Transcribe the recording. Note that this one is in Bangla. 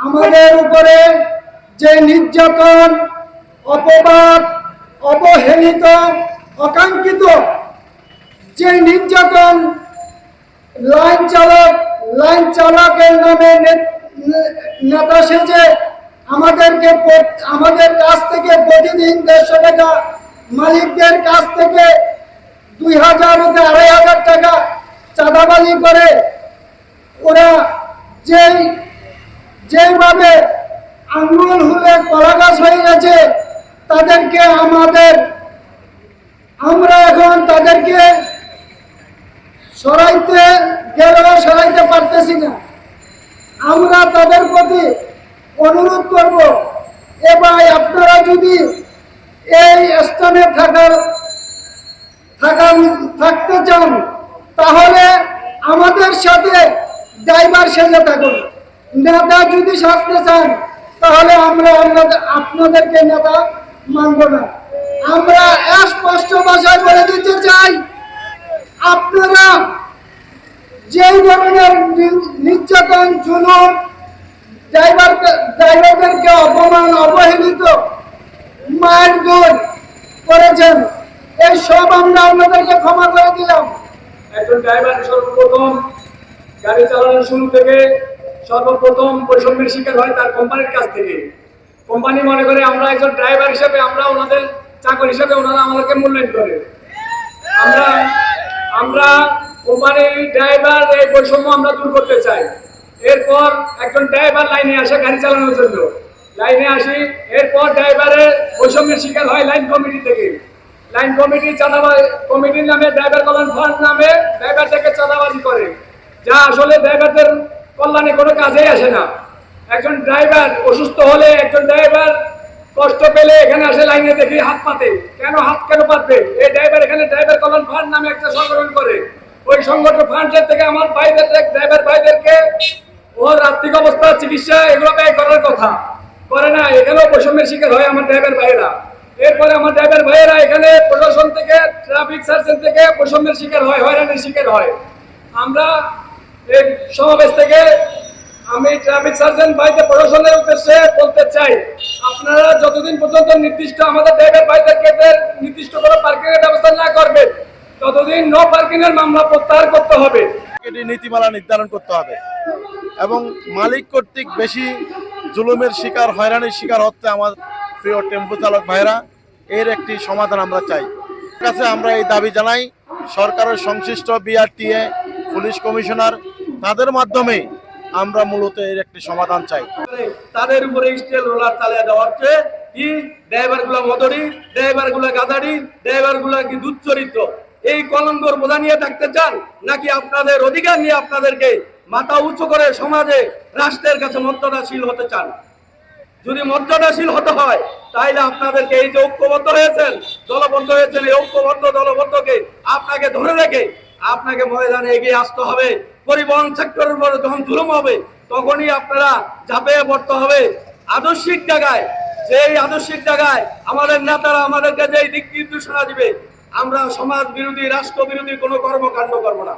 আমাদের উপরে যে নির্যাতন, অপবাদ, অবহেলিত, অকাঙ্ক্ষিত, যে নির্যাতন, লাইন চালক, লাইন চালকের নামে নেতা সেজে আমাদেরকে আমাদের কাছ থেকে প্রতিদিন দেড়শো টাকা, মালিকদের কাছ থেকে দুই হাজার আড়াই হাজার টাকা চাঁদাবাজি করে। ওরা যেই যেভাবে আঙ্গুল হলে কলা গাছ হয়ে গেছে, তাদেরকে আমাদের, আমরা এখন তাদেরকে সরাইতে গেলেও সরাইতে পারতেছি না। আমরা তাদের প্রতি অনুরোধ করব, এ ভাই আপনারা যদি এই স্থানে থাকার থাকা থাকতে চান, তাহলে আমাদের সাথে ড্রাইভার সেজে থাকুন। নেতা যদি সাজতে চান, তাহলে আমরা আপনাদের আপনাদেরকে নেতা মানব না। আমরা স্পষ্ট ভাষায় বলে দিতে চাই, আপনারা যেই ধরনের নির্যাতন, জুলুম, ড্রাইভার ড্রাইভারদেরকে অপমান, অবহেলিত মায়ের দূর করেছেন, এই সব আমরা আপনাদেরকে ক্ষমা করে দিলাম। একজন ড্রাইভার সর্বপ্রথম গাড়ি চালানোর শুরু থেকে সর্বপ্রথম বৈষম্যের শিকার হয় তার কোম্পানির কাছ থেকে। কোম্পানি মনে করে আমরা একজন ড্রাইভার হিসেবে আমরা ওনাদের চাকর হিসেবে ওনারা আমাদেরকে মূল্যায়ন করে। আমরা আমরা কোম্পানি ড্রাইভার এই বৈষম্য আমরা দূর করতে চাই। এরপর একজন ড্রাইভার লাইনে আসে গাড়ি চালানোর জন্য। লাইনে আসি, এরপর ড্রাইভারের বৈষম্যের শিকার হয় লাইন কমিটি থেকে। লাইন কমিটি চাঁদাবাজি কমিটির নামে ড্রাইভার কল্যাণ ফান্ড নামে ড্রাইভার থেকে চাঁদাবাজি করে। যা আসলে ড্রাইভারদের কল্যাণে কোনো কাজেই আসে না। একজন ড্রাইভার অসুস্থ হলে একজন ড্রাইভার কষ্ট পেলে এখানে আসে লাইনে দেখি হাত পাতে। কেন হাত কেন পাতবে? এই ড্রাইভার এখানে ড্রাইভার কল্যাণ ফান্ড নামে একটা সংগঠন করে। ওই সংগঠন ফান্ডের থেকে আমার ভাইদের ড্রাইভার ভাইদেরকে ওর আর্থিক অবস্থা, চিকিৎসা এগুলো ব্যয় করার কথা। করে না, এখানেও বৈষম্যের শিকার হয় আমার ড্রাইভার ভাইয়েরা। এরপরে আমার ড্রাইভার ভাইয়েরা এখানে প্রশাসন থেকে ট্রাফিক সার্জন থেকে বৈষম্যের শিকার হয়, হয়রানির শিকার হয়। আমরা এই সমাবেশ থেকে আমি ট্রাফিক সার্জন ভাইদের প্রশাসনের উদ্দেশ্যে বলতে চাই, আপনারা যতদিন পর্যন্ত নির্দিষ্ট আমাদের ড্রাইভার ভাইদেরকে এদের নির্দিষ্ট কোনো পার্কিং এর ব্যবস্থা না করবে ততদিন নো পার্কিং এর মামলা প্রত্যাহার করতে হবে। এটি নীতিমালা নির্ধারণ করতে হবে এবং মালিক কর্তৃক বেশি জুলুমের শিকার, হয়রানির শিকার হচ্ছে আমার প্রিয় টেম্পো চালক ভাইরা। এর একটি সমাধান আমরা চাই। কাছে আমরা এই দাবি জানাই, সরকারের সংশ্লিষ্ট বিআরটিএ পুলিশ কমিশনার তাদের মাধ্যমে আমরা মূলত এর একটি সমাধান চাই। তাদের উপরে স্টিল রোলার চালিয়ে দেওয়া হচ্ছে কি? ড্রাইভারগুলা মদরি ড্রাইভারগুলা গাদারি ড্রাইভারগুলা কি দুচ্চরিত্র এই কলঙ্কর বোঝা নিয়ে থাকতে চান? নাকি আপনাদের অধিকার নিয়ে আপনাদেরকে মাথা উঁচু করে সমাজে রাষ্ট্রের কাছে মর্যাদাশীল হতে চান? যদি মর্যাদাশীল হতে হয়, তাইলে আপনাদেরকে এই যে ঐক্যবদ্ধ হয়েছেন, দলবদ্ধ হয়েছেন, এই ঐক্যবদ্ধ দলবদ্ধকে আপনাকে ধরে রেখে আপনাকে ময়দানে এগিয়ে আসতে হবে। পরিবহন সেক্টরের উপরে যখন জুলুম হবে, তখনই আপনারা ঝাঁপিয়ে পড়তে হবে। আদর্শিক জায়গায়, যেই আদর্শিক জায়গায় আমাদের নেতারা আমাদেরকে যেই দিক নির্দেশনা দিবে, আমরা সমাজ বিরোধী, রাষ্ট্র বিরোধী কোনো কর্মকাণ্ড করব না।